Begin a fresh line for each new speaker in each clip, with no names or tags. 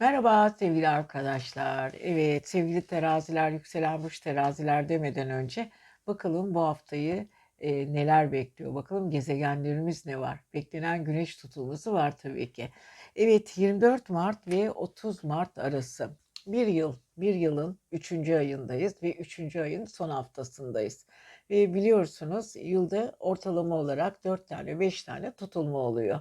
Merhaba sevgili arkadaşlar. Evet sevgili teraziler, yükselen burç teraziler demeden önce bakalım bu haftayı e, neler bekliyor? Bakalım gezegenlerimiz ne var? Beklenen güneş tutulması var tabii ki. Evet 24 Mart ve 30 Mart arası bir yıl, bir yılın 3. ayındayız ve 3. ayın son haftasındayız. Ve biliyorsunuz yılda ortalama olarak 4 tane 5 tane tutulma oluyor.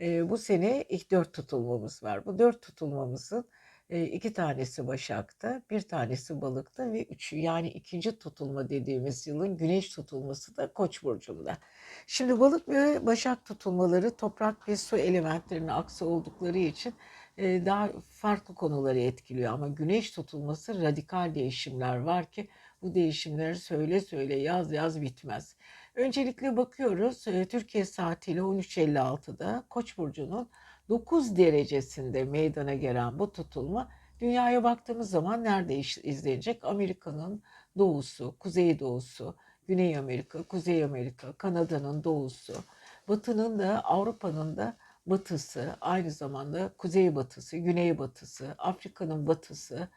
Eee, bu sene ilk 4 tutulmamız var. Bu 4 tutulmamızın, eee, 2 tanesi Başak'ta, 1 tanesi Balık'ta ve 3 yani ikinci tutulma dediğimiz yılın güneş tutulması da Koç burcunda. Şimdi Balık ve Başak tutulmaları toprak ve su elementlerinin aksı oldukları için, eee, daha farklı konuları etkiliyor ama güneş tutulması radikal değişimler var ki bu değişimleri söyle söyle yaz yaz bitmez. Öncelikle bakıyoruz e, Türkiye saatiyle 13.56'da Koç burcunun 9 derecesinde meydana gelen bu tutulma dünyaya baktığımız zaman nerede izlenecek? Amerika'nın doğusu, kuzey doğusu, Güney Amerika, Kuzey Amerika, Kanada'nın doğusu, Batı'nın da Avrupa'nın da batısı, aynı zamanda kuzey batısı, güney batısı, Afrika'nın batısı.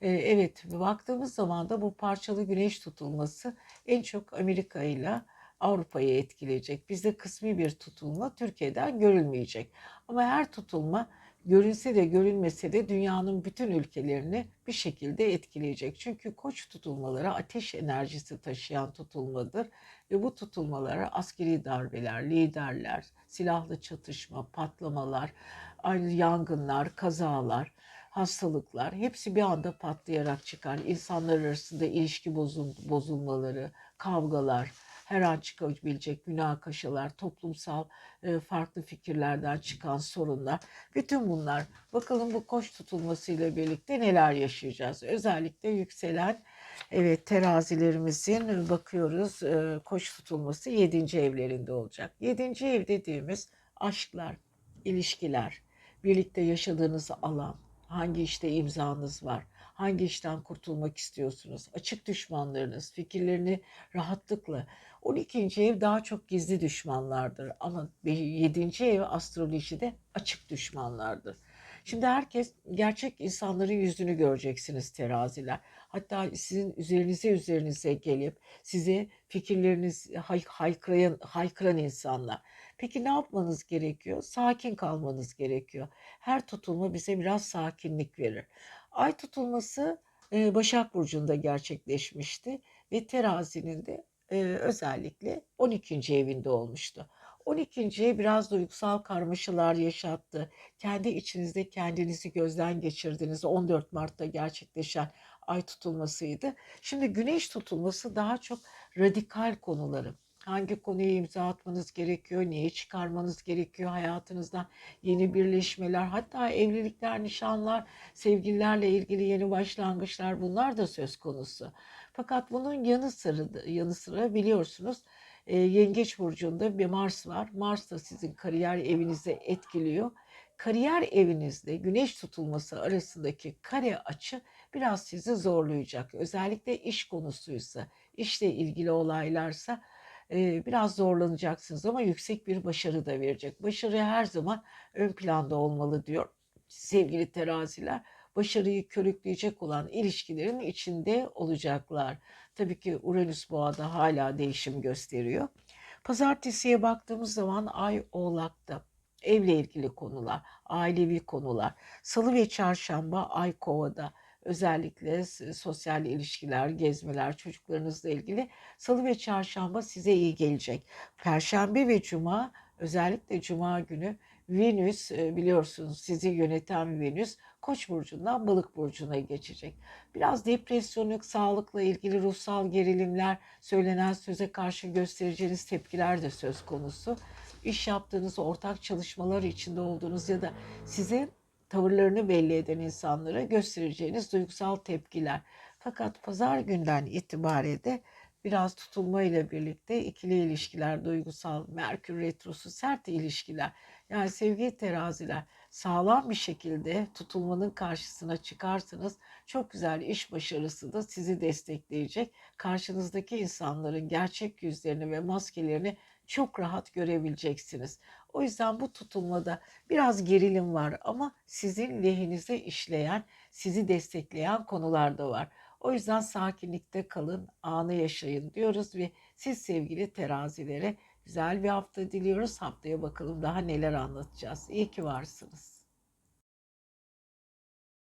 Ee, evet, baktığımız zaman da bu parçalı güneş tutulması en çok Amerika ile Avrupa'yı etkileyecek. Bizde kısmi bir tutulma Türkiye'den görülmeyecek. Ama her tutulma görünse de görünmese de dünyanın bütün ülkelerini bir şekilde etkileyecek. Çünkü koç tutulmaları ateş enerjisi taşıyan tutulmadır ve bu tutulmalara askeri darbeler, liderler, silahlı çatışma, patlamalar, yangınlar, kazalar, hastalıklar hepsi bir anda patlayarak çıkar. İnsanlar arasında ilişki bozul bozulmaları, kavgalar, her an çıkabilecek münakaşalar, toplumsal e, farklı fikirlerden çıkan sorunlar. Bütün bunlar bakalım bu koç tutulmasıyla birlikte neler yaşayacağız. Özellikle yükselen evet terazilerimizin bakıyoruz e, koç tutulması 7. evlerinde olacak. 7. ev dediğimiz aşklar, ilişkiler, birlikte yaşadığınız alan, hangi işte imzanız var, hangi işten kurtulmak istiyorsunuz, açık düşmanlarınız, fikirlerini rahatlıkla 12. ev daha çok gizli düşmanlardır ama 7. ev astrolojide açık düşmanlardır. Şimdi herkes gerçek insanların yüzünü göreceksiniz teraziler. Hatta sizin üzerinize üzerinize gelip size fikirleriniz hay haykıran, haykıran insanlar. Peki ne yapmanız gerekiyor? Sakin kalmanız gerekiyor. Her tutulma bize biraz sakinlik verir. Ay tutulması Başak Burcu'nda gerçekleşmişti ve terazinin de özellikle 12. evinde olmuştu. 12. ev biraz duygusal karmaşalar yaşattı. Kendi içinizde kendinizi gözden geçirdiğiniz 14 Mart'ta gerçekleşen ay tutulmasıydı. Şimdi güneş tutulması daha çok radikal konuları. Hangi konuya imza atmanız gerekiyor, neye çıkarmanız gerekiyor hayatınızdan, yeni birleşmeler, hatta evlilikler, nişanlar, sevgililerle ilgili yeni başlangıçlar bunlar da söz konusu. Fakat bunun yanı sıra, yanı sıra biliyorsunuz e, Yengeç Burcu'nda bir Mars var. Mars da sizin kariyer evinizi etkiliyor. Kariyer evinizde güneş tutulması arasındaki kare açı biraz sizi zorlayacak. Özellikle iş konusuysa, işle ilgili olaylarsa biraz zorlanacaksınız ama yüksek bir başarı da verecek. Başarı her zaman ön planda olmalı diyor sevgili teraziler başarıyı körükleyecek olan ilişkilerin içinde olacaklar. Tabii ki Uranüs boğada hala değişim gösteriyor. Pazartesiye baktığımız zaman Ay Oğlak'ta evle ilgili konular, ailevi konular. Salı ve çarşamba Ay Kova'da özellikle sosyal ilişkiler, gezmeler, çocuklarınızla ilgili salı ve çarşamba size iyi gelecek. Perşembe ve cuma özellikle cuma günü Venüs biliyorsunuz sizi yöneten Venüs Koç burcundan Balık burcuna geçecek. Biraz depresyonluk, sağlıkla ilgili ruhsal gerilimler, söylenen söze karşı göstereceğiniz tepkiler de söz konusu. İş yaptığınız, ortak çalışmalar içinde olduğunuz ya da size tavırlarını belli eden insanlara göstereceğiniz duygusal tepkiler. Fakat pazar günden itibaren de biraz tutulma ile birlikte ikili ilişkiler, duygusal, Merkür retrosu, sert ilişkiler. Yani sevgi teraziler sağlam bir şekilde tutulmanın karşısına çıkarsanız çok güzel iş başarısı da sizi destekleyecek. Karşınızdaki insanların gerçek yüzlerini ve maskelerini çok rahat görebileceksiniz. O yüzden bu tutulmada biraz gerilim var ama sizin lehinize işleyen, sizi destekleyen konular da var. O yüzden sakinlikte kalın, anı yaşayın diyoruz ve siz sevgili terazilere güzel bir hafta diliyoruz. Haftaya bakalım daha neler anlatacağız. İyi ki varsınız.